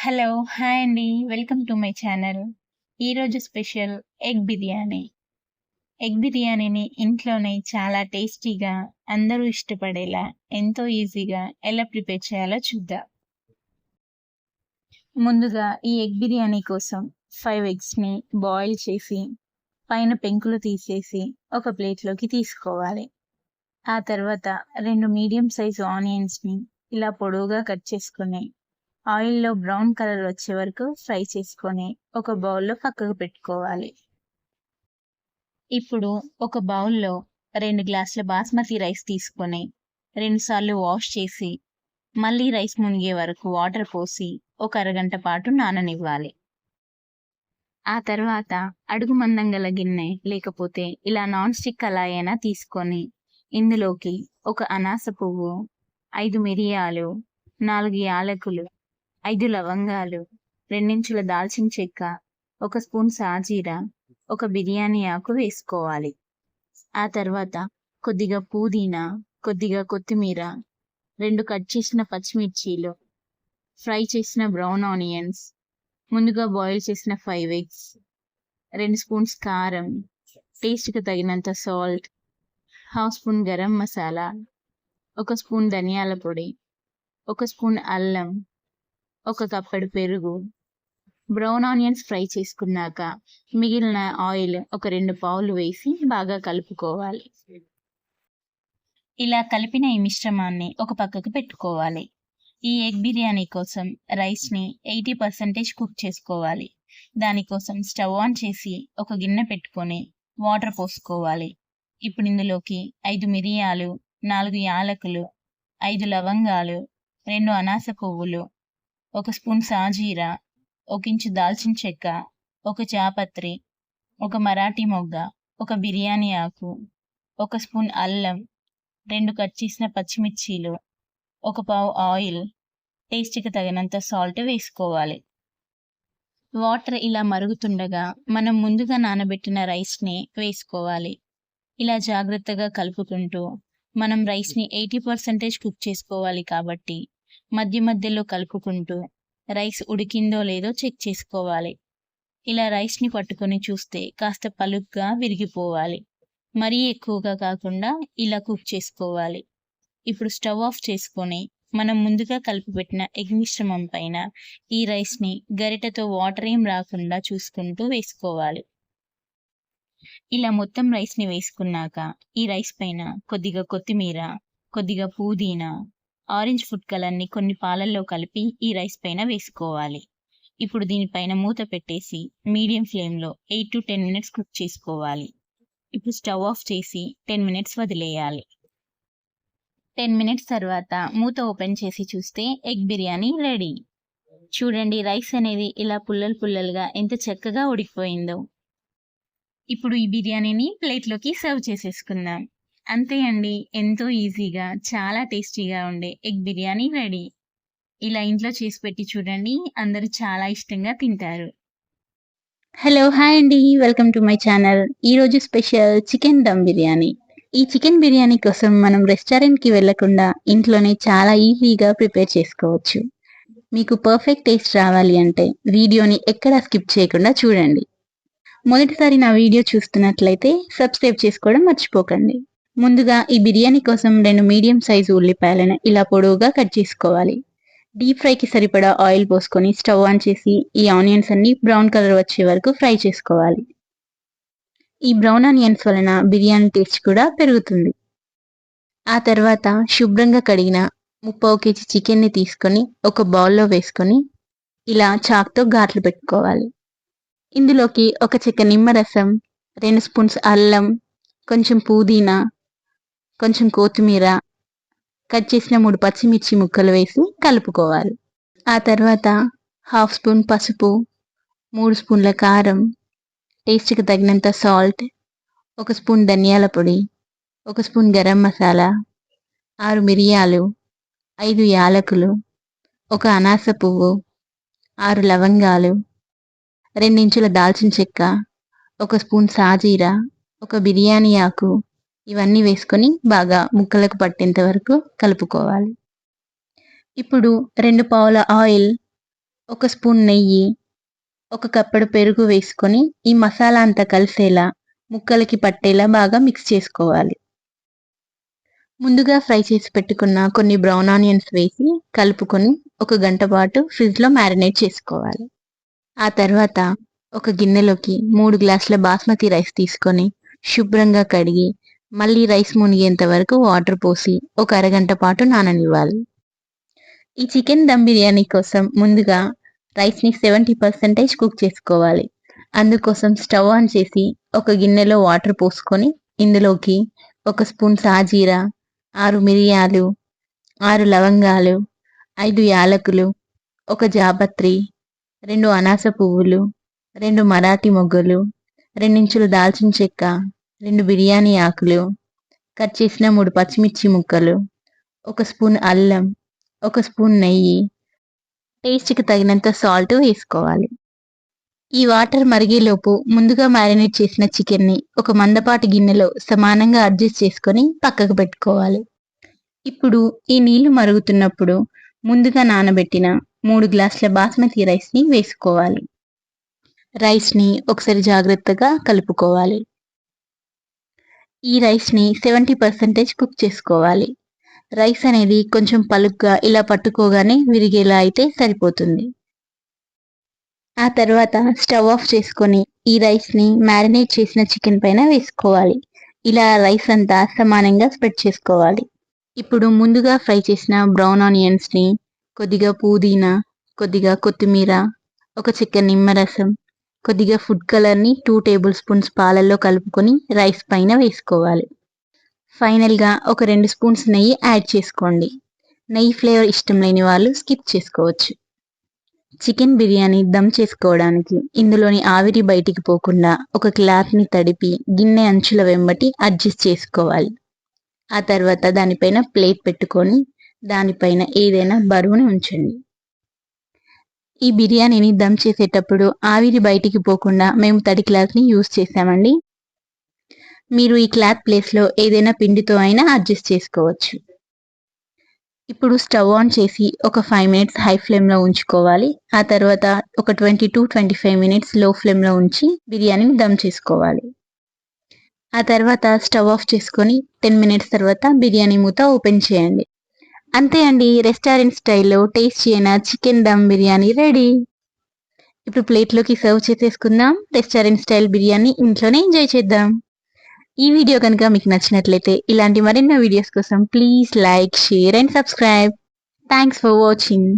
Hello! Hi అండి. Welcome to my channel. ఈరోజు special egg biryani. Egg బిర్యానీని ఇంట్లోనే చాలా టేస్టీగా, అందరూ ఇష్టపడేలా, ఎంతో ఈజీగా ఎలా ప్రిపేర్ చేయాలో చూద్దాం. ముందుగా ఈ ఎగ్ బిర్యానీ కోసం ఫైవ్ ఎగ్స్‌ని బాయిల్ చేసి, పైన పెంకులు తీసేసి ఒక ప్లేట్‌లోకి తీసుకోవాలి. ఆ తర్వాత రెండు మీడియం సైజ్ ఆనియన్స్‌ని ఇలా పొడవుగా కట్ చేసుకుని ఆయిల్‌లో బ్రౌన్ కలర్ వచ్చే వరకు ఫ్రై చేసుకొని, ఒక బౌల్‌లో పక్కకు పెట్టుకోవాలి. ఇప్పుడు ఒక బౌల్‌లో రెండు గ్లాసుల బాస్మతి రైస్ తీసుకొని, 2 సార్లు వాష్ చేసి, మళ్ళీ రైస్ మునిగే వరకు వాటర్ పోసి, ఒక అరగంట పాటు నాననివ్వాలి. ఆ తర్వాత అడుగు మందం గల గిన్నె లేకపోతే ఇలా నాన్ స్టిక్ అలా అయినా తీసుకొని, ఇందులోకి ఒక అనాస పువ్వు, ఐదు మిరియాలు, నాలుగు యాలకులు, ఐదు లవంగాలు, రెండించుల దాల్చిన చెక్క, ఒక స్పూన్ సాజీరా, ఒక బిర్యానీ ఆకు వేసుకోవాలి. ఆ తర్వాత కొద్దిగా పుదీనా, కొద్దిగా కొత్తిమీర, రెండు కట్ చేసిన పచ్చిమిర్చీలు, ఫ్రై చేసిన బ్రౌన్ ఆనియన్స్, ముందుగా బాయిల్ చేసిన ఫైవ్ ఎగ్స్, రెండు స్పూన్స్ కారం, టేస్ట్‌కి తగినంత salt, half spoon garam masala, ఒక స్పూన్ ధనియాల పొడి, ఒక స్పూన్ అల్లం, ఒక కప్పెడు పెరుగు, బ్రౌన్ ఆనియన్స్ ఫ్రై చేసుకున్నాక, మిగిలిన ఆయిల్ ఒక రెండు పావులు వేసి బాగా కలుపుకోవాలి. ఇలా కలిపిన ఈ మిశ్రమాన్ని ఒక పక్కకు పెట్టుకోవాలి. ఈ ఎగ్ బిర్యానీ కోసం రైస్‌ని 80% కుక్ చేసుకోవాలి. దానికోసం స్టవ్ ఆన్ చేసి ఒక గిన్నె పెట్టుకొని, వాటర్ పోసుకోవాలి. ఇప్పుడు ఇందులోకి ఐదు మిరియాలు, నాలుగు యాలకులు, ఐదు లవంగాలు, రెండు అనాస పువ్వులు, ఒక స్పూన్ సాజీరా, ఒక ఇంచు దాల్చిన చెక్క, ఒక చాపత్రి ఒక మరాఠీ మొగ్గ, ఒక బిర్యానీ ఆకు, ఒక స్పూన్ అల్లం, రెండు కట్ చేసిన పచ్చిమిర్చీలు, ఒక పావు ఆయిల్, టేస్ట్‌కి తగినంత సాల్ట్ వేసుకోవాలి. వాటర్ ఇలా మరుగుతుండగా మనం ముందుగా నానబెట్టిన రైస్‌ని వేసుకోవాలి. ఇలా జాగ్రత్తగా కలుపుకుంటూ, మనం రైస్‌ని 80% కుక్ చేసుకోవాలి కాబట్టి, మధ్య మధ్యలో కలుపుకుంటూ, రైస్ ఉడికిందో లేదో చెక్ చేసుకోవాలి. ఇలా రైస్‌ని పట్టుకొని చూస్తే కాస్త పలుగ్గా విరిగిపోవాలి. మరీ ఎక్కువగా కాకుండా ఇలా కుక్ చేసుకోవాలి. ఇప్పుడు స్టవ్ ఆఫ్ చేసుకొని, మనం ముందుగా కలిపి పెట్టిన ఎగ్ మిశ్రమం పైన ఈ రైస్‌ని గరిటెతో వాటర్ ఏం రాకుండా చూసుకుంటూ వేసుకోవాలి. ఇలా మొత్తం రైస్‌ని వేసుకున్నాక, ఈ రైస్ పైన కొద్దిగా కొత్తిమీర, కొద్దిగా పుదీనా, ఆరెంజ్ ఫుడ్ కలర్‌ని కొన్ని పాలల్లో కలిపి ఈ రైస్ పైన వేసుకోవాలి. ఇప్పుడు దీనిపైన మూత పెట్టేసి మీడియం ఫ్లేమ్‌లో 8-10 మినిట్స్ కుక్ చేసుకోవాలి. ఇప్పుడు స్టవ్ ఆఫ్ చేసి 10 మినిట్స్ వదిలేయాలి. 10 మినిట్స్ తర్వాత మూత ఓపెన్ చేసి చూస్తే ఎగ్ బిర్యానీ రెడీ. చూడండి రైస్ అనేది ఇలా పుల్లలు పుల్లలుగా ఎంత చక్కగా ఉడికిపోయిందో. ఇప్పుడు ఈ బిర్యానీని ప్లేట్‌లోకి సర్వ్ చేసేసుకుందాం. అంతే అండి. ఎంతో ఈజీగా, చాలా టేస్టీగా ఉండే ఎగ్ బిర్యానీ రెడీ. ఇలా ఇంట్లో చేసి పెట్టి చూడండి. అందరూ చాలా ఇష్టంగా తింటారు. హలో! హాయ్ అండి. Welcome to my channel. ఈరోజు స్పెషల్ చికెన్ దమ్ బిర్యానీ. ఈ చికెన్ బిర్యానీ కోసం మనం రెస్టారెంట్‌కి వెళ్ళకుండా ఇంట్లోనే చాలా ఈజీగా ప్రిపేర్ చేసుకోవచ్చు. మీకు పర్ఫెక్ట్ టేస్ట్ రావాలి అంటే వీడియోని ఎక్కడా స్కిప్ చేయకుండా చూడండి. మొదటిసారి నా వీడియో చూస్తున్నట్లయితే సబ్స్క్రైబ్ చేసుకోవడం మర్చిపోకండి. ముందుగా ఈ బిర్యానీ కోసం రెండు మీడియం సైజు ఉల్లిపాయలను ఇలా పొడవుగా కట్ చేసుకోవాలి. డీప్ ఫ్రైకి సరిపడా ఆయిల్ పోసుకొని స్టవ్ ఆన్ చేసి ఈ ఆనియన్స్ అన్ని బ్రౌన్ కలర్ వచ్చే వరకు ఫ్రై చేసుకోవాలి. ఈ బ్రౌన్ ఆనియన్స్ వలన బిర్యానీ టేస్ట్ కూడా పెరుగుతుంది. ఆ తర్వాత శుభ్రంగా కడిగిన ముప్పై కేజీ చికెన్‌ని తీసుకొని ఒక బౌల్‌లో వేసుకొని, ఇలా చాక్‌తో ఘాట్లు పెట్టుకోవాలి. ఇందులోకి ఒక చెక్క నిమ్మరసం, రెండు స్పూన్స్ అల్లం, కొంచెం పుదీనా, కొంచెం కొత్తిమీర, కట్ చేసిన మూడు పచ్చిమిర్చి ముక్కలు వేసి కలుపుకోవాలి. ఆ తర్వాత హాఫ్ స్పూన్ పసుపు, మూడు స్పూన్ల కారం, టేస్ట్‌కి తగినంత సాల్ట్, ఒక స్పూన్ ధనియాల పొడి, ఒక స్పూన్ గరం మసాలా, ఆరు మిరియాలు, ఐదు యాలకులు, ఒక అనాస పువ్వు, ఆరు లవంగాలు, రెండించుల దాల్చిన చెక్క, ఒక స్పూన్ సాజీరా, ఒక బిర్యానీ ఆకు ఇవన్నీ వేసుకొని బాగా ముక్కలకు పట్టేంత వరకు కలుపుకోవాలి. ఇప్పుడు రెండు పావుల ఆయిల్, ఒక స్పూన్ నెయ్యి ఒక కప్పడు పెరుగు వేసుకొని ఈ మసాలా అంతా కలిసేలా ముక్కలకి పట్టేలా బాగా మిక్స్ చేసుకోవాలి ముందుగా ఫ్రై చేసి పెట్టుకున్న కొన్ని బ్రౌన్ ఆనియన్స్ వేసి కలుపుకొని ఒక గంట పాటు ఫ్రిడ్జ్లో మ్యారినేట్ చేసుకోవాలి ఆ తర్వాత ఒక గిన్నెలోకి మూడు గ్లాసుల బాస్మతి రైస్ తీసుకొని శుభ్రంగా కడిగి మళ్ళీ రైస్ మునిగేంత వరకు వాటర్ పోసి ఒక అరగంట పాటు నాననివ్వాలి. ఈ చికెన్ దమ్ బిర్యానీ కోసం ముందుగా రైస్ని సెవెంటీ పర్సెంటేజ్ కుక్ చేసుకోవాలి. అందుకోసం స్టవ్ ఆన్ చేసి ఒక గిన్నెలో వాటర్ పోసుకొని ఇందులోకి ఒక స్పూన్ సాజీరా ఆరు మిరియాలు ఆరు లవంగాలు ఐదు యాలకులు ఒక జాపత్రి రెండు అనాస పువ్వులు రెండు మరాఠీ మొగ్గలు రెండించులు దాల్చిన చెక్క రెండు బిర్యానీ ఆకులు కట్ చేసిన మూడు పచ్చిమిర్చి ముక్కలు ఒక స్పూన్ అల్లం ఒక స్పూన్ నెయ్యి. టేస్ట్కి తగినంత సాల్ట్ వేసుకోవాలి. ఈ వాటర్ మరిగేలోపు ముందుగా మ్యారినేట్ చేసిన చికెన్ని ఒక మందపాటి గిన్నెలో సమానంగా అడ్జస్ట్ చేసుకొని పక్కకు పెట్టుకోవాలి. ఇప్పుడు ఈ నీళ్ళు మరుగుతున్నప్పుడు ముందుగా నానబెట్టిన మూడు గ్లాసుల బాస్మతి రైస్ని వేసుకోవాలి. రైస్ని ఒకసారి జాగ్రత్తగా కలుపుకోవాలి. ఈ రైస్ని సెవెంటీ పర్సెంటేజ్ కుక్ చేసుకోవాలి. రైస్ అనేది కొంచెం పలుగ్గా ఇలా పట్టుకోగానే విరిగేలా అయితే సరిపోతుంది. ఆ తర్వాత స్టవ్ ఆఫ్ చేసుకొని ఈ రైస్ని మ్యారినేట్ చేసిన చికెన్ పైన వేసుకోవాలి. ఇలా రైస్ అంతా సమానంగా స్ప్రెడ్ చేసుకోవాలి. ఇప్పుడు ముందుగా ఫ్రై చేసిన బ్రౌన్ ఆనియన్స్ని కొద్దిగా పుదీనా కొద్దిగా కొత్తిమీర ఒక చికెన్ నిమ్మరసం కొద్దిగా ఫుడ్ కలర్ని టూ టేబుల్ స్పూన్స్ పాలల్లో కలుపుకొని రైస్ పైన వేసుకోవాలి. ఫైనల్గా ఒక రెండు స్పూన్స్ నెయ్యి యాడ్ చేసుకోండి. నెయ్యి ఫ్లేవర్ ఇష్టం లేని వాళ్ళు స్కిప్ చేసుకోవచ్చు. చికెన్ బిర్యానీ దమ్ చేసుకోవడానికి ఇందులోని ఆవిరి బయటికి పోకుండా ఒక క్లాత్ని తడిపి గిన్నె అంచుల వెంబటి అడ్జస్ట్ చేసుకోవాలి. ఆ తర్వాత దానిపైన ప్లేట్ పెట్టుకొని దానిపైన ఏదైనా బరువుని ఉంచండి. ఈ బిర్యానీని దమ్ చేసేటప్పుడు ఆవిరి బయటికి పోకుండా మేము తడి క్లాత్ని యూస్ చేసామండి మీరు ఈ క్లాత్ ప్లేస్లో ఏదైనా పిండితో అయినా అడ్జస్ట్ చేసుకోవచ్చు. ఇప్పుడు స్టవ్ ఆన్ చేసి ఒక ఫైవ్ మినిట్స్ హై ఫ్లేమ్లో ఉంచుకోవాలి. ఆ తర్వాత ఒక ట్వంటీ టు ట్వంటీ ఫైవ్ మినిట్స్లో ఫ్లేమ్లో ఉంచి బిర్యానీని దమ్ చేసుకోవాలి. ఆ తర్వాత స్టవ్ ఆఫ్ చేసుకొని టెన్ మినిట్స్ తర్వాత బిర్యానీ మూత ఓపెన్ చేయండి. అంతే అండి రెస్టారెంట్ స్టైల్లో టేస్ట్ అయిన చికెన్ దమ్ బిర్యానీ రెడీ. ఇప్పుడు ప్లేట్లోకి సర్వ్ చేసేసుకుందాం. రెస్టారెంట్ స్టైల్ బిర్యానీ ఇంట్లోనే ఎంజాయ్ చేద్దాం. ఈ వీడియో కనుక మీకు నచ్చినట్లయితే ఇలాంటి మరెన్నో వీడియోస్ కోసం please like share and subscribe. Thanks for watching.